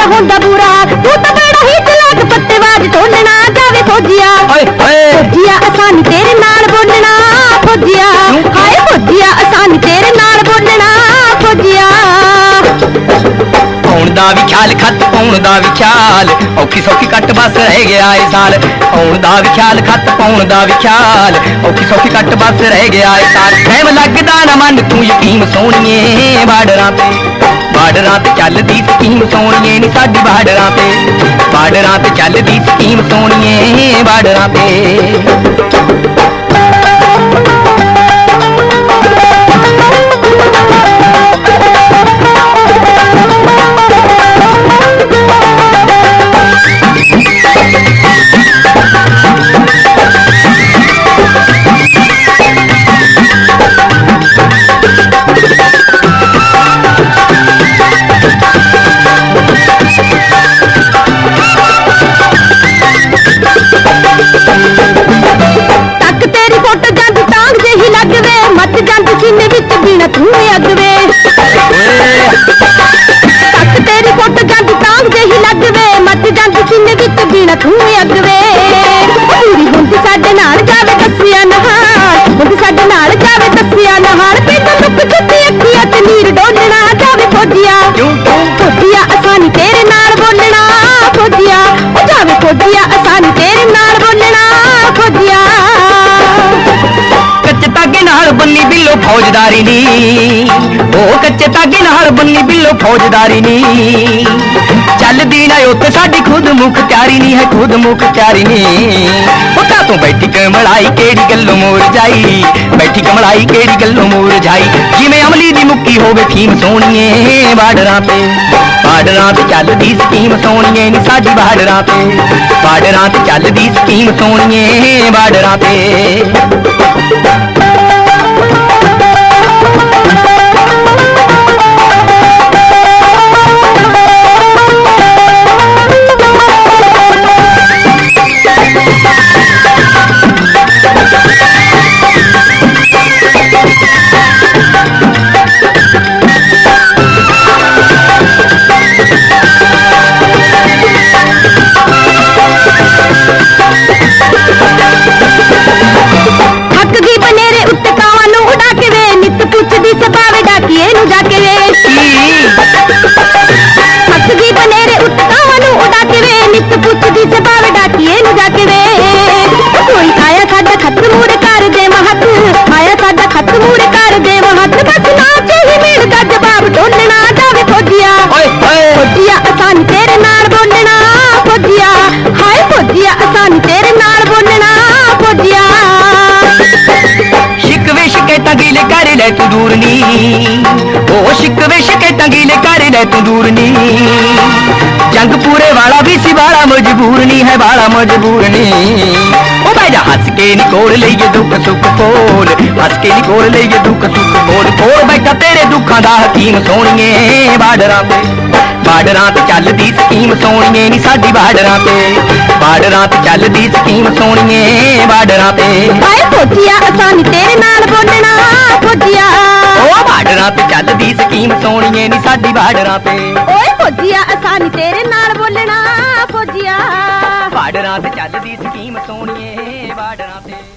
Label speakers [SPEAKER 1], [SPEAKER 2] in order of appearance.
[SPEAKER 1] ਸਾਡਾ ਹੁੰਦਾ ਬੁਰਾ। ਤੂੰ ਤਾਂ ਬੜਾ ਹੀ ਚਲਾਕ ਪੱਤੇਬਾਜ਼ ਢੋਲਣਾ ਜਾਵੇ ਫੌਜੀਆ।
[SPEAKER 2] ਓਏ ਓਏ।
[SPEAKER 1] ਫੌਜੀਆ ਆਸਾਨੀ ਤੇਰੇ ਨਾਲ ਬੋਲਣਾ ਫੌਜੀਆ। ਹਾਏ ਫੌਜੀਆ ਆਸਾਨੀ ਤੇਰੇ ਨਾਲ ਬੋਲਣਾ ਫੌਜੀਆ।
[SPEAKER 2] ਆਉਣ ਦਾ ਵੀ ਖਿਆਲ ਖੱਤ ਪਾਉਣ ਦਾ ਵੀ ਖਿਆਲ। ਔਖੀ ਸੌਖੀ ਕੱਟ ਬਸ ਰਹਿ ਗਿਆ ਏ ਸਾਲ। ਆਉਣ ਦਾ ਵੀ ਖਿਆਲ ਖੱਤ ਪਾਉਣ ਦਾ ਵੀ ਖਿਆਲ। ਔਖੀ ਸੌਖੀ ਕੱਟ ਬਸ ਰਹਿ ਗਿਆ ਏ ਸਾਲ। ਟਾਈਮ ਲੱਗਦਾ ਨਾ ਮਨ ਤੂੰ ਯਕੀਨ ਸੋਹਣੀਏ ਬਾਰਡਰਾਂ ਤੇ। ਬਾਰਡਰਾਂ ਤੇ ਚੱਲਦੀ ਸਕੀਮ ਸੋਹਣੀਏ ਨੀ ਸਾਡੀ ਬਾਰਡਰਾਂ ਤੇ। ਬਾਰਡਰਾਂ ਤੇ ਚੱਲਦੀ ਸਕੀਮ ਸੋਹਣੀਏ ਬਾਰਡਰਾਂ ਤੇ।
[SPEAKER 1] ਤੱਕ ਤੇਰੀ ਫੋਟੋ ਜਾਂਦੀ ਤਾਂਗ ਜਿਹੀ ਲੱਗਵੇ ਮੱਚ ਜਾਂਦੀ ਸੀਨੇ ਵਿੱਚ ਬਿਨਾ ਤੂੰ ਅਗਵੇ। ਤੱਕ ਤੇਰੀ ਫੋਟੋ ਜਾਂਦੀ ਤਾਂਗ ਜਿਹੀ ਲੱਗਵੇ ਮੱਚ ਜਾਂਦੀ ਸੀਨੇ ਵਿੱਚ ਬਿਨਾ ਤੂੰ ਅਗਵੇ। ਪੂਰੀ ਹੁੰਦੀ ਸਾਡੇ ਨਾਲ ਜਾਵੇ ਦੱਸਿਆ ਨਹਾਰ ਹੁੰਦੀ ਸਾਡੇ ਨਾਲ ਜਾਵੇ ਦੱਸਿਆ ਨਹਾਰ। ਪਿੰਡ ਲੁੱਕ ਅੱਖੀਆਂ ਤੇ ਨੀਰ ਡੋਲਣਾ ਜਾਵੇ ਫੌਜੀਆ
[SPEAKER 2] ਕਿਉਂ ਕਿਉਂ?
[SPEAKER 1] ਫੌਜੀਆ ਆਸਾਨੀ ਤੇਰੇ ਨਾਲ ਬੋਲਣਾ ਫੌਜੀਆ ਉਹ ਜਾਵੇ ਫੌਜੀਆ ਨਾਲ
[SPEAKER 2] ਬੰਨੀ ਬਿੱਲੋ ਫੌਜਦਾਰੀ ਨੀ। ਉਹ ਕੱਚੇ ਤਾਗੇ ਨਾਲ ਬੰਨੀ ਬਿੱਲੋ ਫੌਜਦਾਰੀ ਨੀ। ਚੱਲਦੀ ਨਾ ਉੱਥੇ ਸਾਡੀ ਖੁਦ ਮੁਖਤਿਆਰੀ ਨੀ ਹੈ, ਖੁਦ ਮੁਖਤਿਆਰੀ ਨੀ। ਉਹ ਤਾਂ ਤੂੰ ਬੈਠੀ ਕਮਲਾਈ ਕਿਹੜੀ ਗੱਲੋਂ ਮੋਰ ਜਾਈ? ਬੈਠੀ ਕਮਲਾਈ ਕਿਹੜੀ ਗੱਲੋਂ ਮੋਰ ਜਾਈ? ਜਿਵੇਂ ਅਮਲੀ ਦੀ ਮੁੱਕੀ ਹੋਵੇ ਫੀਮ ਸੋਹਣੀਏ ਬਾਰਡਰਾਂ ਤੇ। ਬਾਰਡਰਾਂ ਤੇ ਚੱਲਦੀ ਸਕੀਮ ਸੋਹਣੀਏ ਨੀ ਸਾਡੀ ਬਾਰਡਰਾਂ ਤੇ। ਬਾਰਡਰਾਂ ਤੇ ਚੱਲਦੀ ਸਕੀਮ ਸੋਹਣੀਏ ਬਾਰਡਰਾਂ ਤੇ। Thank you. ਲੈ ਤੂੰ ਦੂਰ ਨੀ ਉਹ ਸ਼ਿਕਵੇ ਸ਼ਿਕਾਇਤਾਂ ਗਿਲੇ ਕਰ ਲੈ ਤੂੰ ਦੂਰ ਨੀ ਜੰਗ ਪੂਰੇ ਵਾਲਾ ਵੀ ਸੀ, ਵਾਲਾ ਮਜਬੂਰ ਨੀ ਹੈ, ਵਾਲਾ ਮਜਬੂਰ ਨਹੀਂ ਉਹ ਬਹਿ ਜਾ, ਹੱਸ ਕੇ ਨੀ ਕੋਲ ਲਈਏ ਦੁੱਖ ਸੁੱਖ ਕੋਲ। ਹੱਸ ਕੇ ਨੀ ਕੋਲ ਲਈਏ ਦੁੱਖ ਸੁੱਖ ਕੋਲ। ਕੋਲ ਬੈਠਾ ਤੇਰੇ ਦੁੱਖਾਂ ਦਾ ਹਕੀਮ ਸੋਹਣੀਏ ਬਾਡਰਾਂ ਤੇ। ਬਾਰਡਰਾਂ ਤੇ ਚੱਲਦੀ ਸਕੀਮ ਸੋਹਣੀਏ ਨੀ ਸਾਡੀ ਬਾਰਡਰਾਂ ਤੇ। ਬਾਰਡਰਾਂ ਤੇ ਚੱਲਦੀ ਸਕੀਮ ਸੋਹਣੀਏ ਬਾਰਡਰਾਂ ਤੇ।
[SPEAKER 1] ਹਾਏ ਫੌਜੀਆ ਆਸਾਨੀ ਤੇਰੇ ਨਾਲ ਬੋਲਣਾ ਫੌਜੀਆ।
[SPEAKER 2] ਉਹ ਬਾਰਡਰਾਂ ਤੇ ਚੱਲਦੀ ਸਕੀਮ ਸੋਹਣੀਏ ਨੀ ਸਾਡੀ ਬਾਰਡਰਾਂ ਤੇ।
[SPEAKER 1] ਓਏ ਫੌਜੀਆ ਆਸਾਨੀ ਤੇਰੇ ਨਾਲ ਬੋਲਣਾ ਫੌਜੀਆ।
[SPEAKER 2] ਬਾਰਡਰਾਂ ਤੇ ਚੱਲਦੀ ਸਕੀਮ ਸੋਹਣੀਏ ਬਾਰਡਰਾਂ ਤੇ।